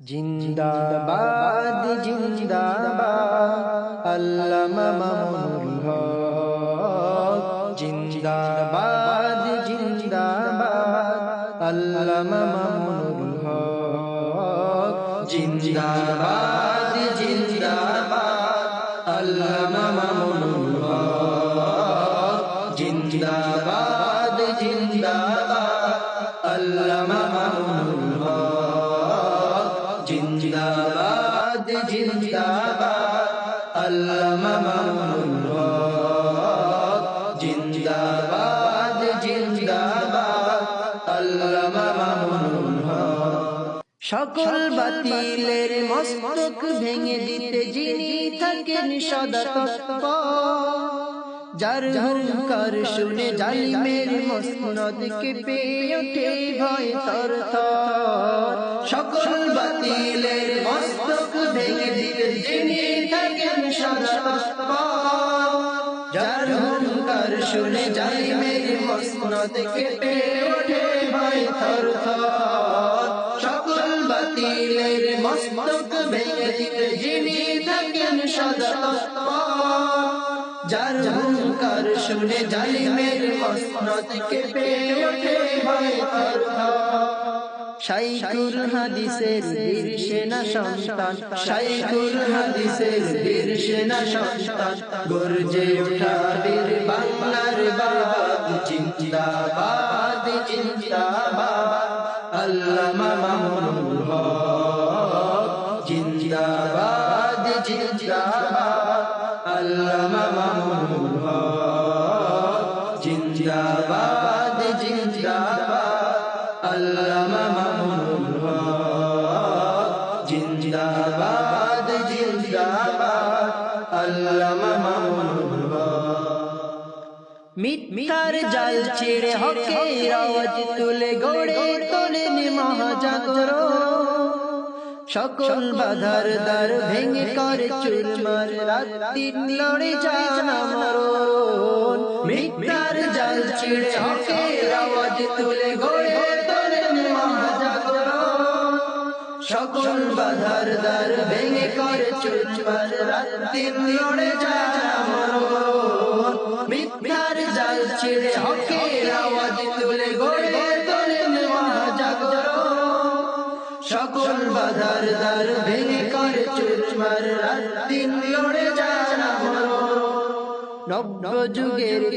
জিন্দাবাদ জিন্দাবাদ, আল্লামা মামুনুল হক। জিন্দাবাদ জিন্দাবাদ, আল্লামা মামুনুল হক। জিন্দাবাদ জিন্দাবাদ, আল্লামা মামুনুল হক। জিন্দাবাদ জিন্দাবাদ, আল্লামা আল্লামা মামুনুল হক জিন্দাবাদ জিন্দাবাদ। আল্লামা মামুনুল হক সকল বাতিলের মস্তক ভেঙে দিতে যিনি থাকেন সদা তৎপর যার হুঙ্কার শুনে জালিমের মসনদকে পেয়ে ওঠে ভয় থর সকল বাতিলের মস্তক ভেঙে দিতে যার হুঙ্কার শুনে জালিমের মসনদকে পেয়ে ওঠে ভয় থর সকল বাতিলের মস্তক ভেঙে দিতে যিনি থাকেন সদা মসনদ কেঁপে শাইকুল হাদিসের বীর সেনা সন্তান শাইকুল হাদিসের বীর সেনা সন্তান, গর্জে ওঠা বীর বাংলার বাদ জিন্দাবাদ জিন্দাবাদ, আল্লামা মামুনুল হক, জিন্দাবাদ জিন্দাবাদ, আল্লামা মামুনুল হক, জিন্দাবাদ জিন্দাবাদ। আল্লামা হক জাল ছিড়ে হকের আওয়াজ তুলে গড়ে তোলেন মহাজাগরণ সকল বাধার দ্বার ভেঙে করে চুরমার রাত্রি লড়ে জানা মরণ জাল ছিড়ে হকের আওয়াজ তুলে গড়ে মহাজাগরণ সকল বাধার দ্বার ভেঙে করে চুরমার। রাত্রি লড়ে মরণ মিথ্যার জাল ছিঁড়ে হকের আওয়াজ তুলে গড়ে তোলে সকল বাধার দ্বার ভেঙে করে নব্য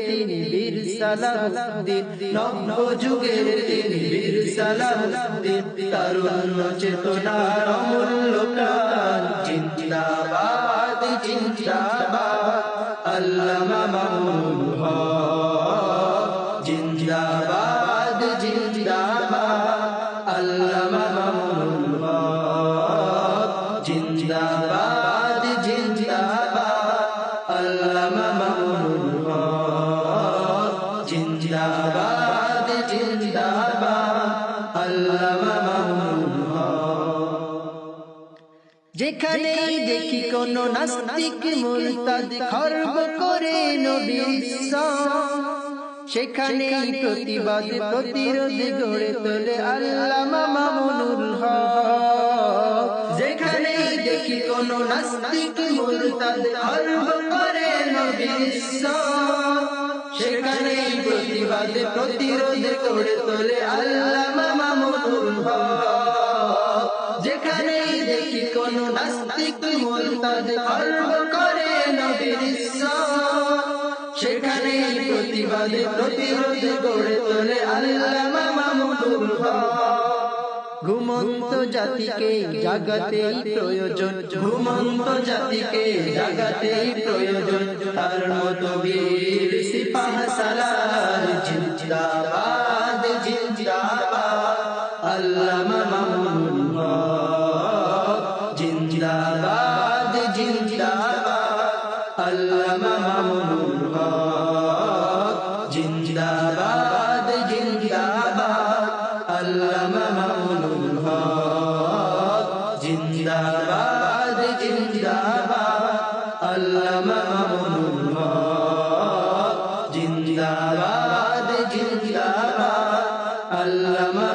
তিনি বীর সালাহুদ্দিন নব্য তিনি বীর সালাহুদ্দিন তরুণ চেতনার অমূল্য প্রাণ, জিন্দাবাদ আল্লামা মামুন জিন্দাবাদ। যেখানেই দেখি কোন নাস্তিক মুরতাদ খর্ব করে নবীর সেখানেই প্রতিবাদ প্রতিরোধ গড়ে তোলে আল্লামা মামুনুল হক। যেখানেই দেখি কোন নাস্তিক মুরতাদ খর্ব করে নবীর সেখানেই প্রতিবাদ প্রতিরোধ গড়ে তোলে আল্লামা মামুনুল হক। যেখানেই দেখি কোন নাস্তিক মুরতাদ করে নবীর প্রতিরোধ তোলে ঘুমন্ত জাতিকে জাগাতেই প্রয়োজন। ঘুমন্ত জাতিকে জাগাতেই প্রয়োজন। তার মতো বীর সিপাহ সালার আল্লামা মামুনুল হক। জিন্দাবাদ জিন্দাবাদ। আল্লামা মামুনুল হক। জিন্দাবাদ জিন্দাবাদ। আল্লামা মামুনুল হক। জিন্দাবাদ জিন্দাবাদ। আল্লামা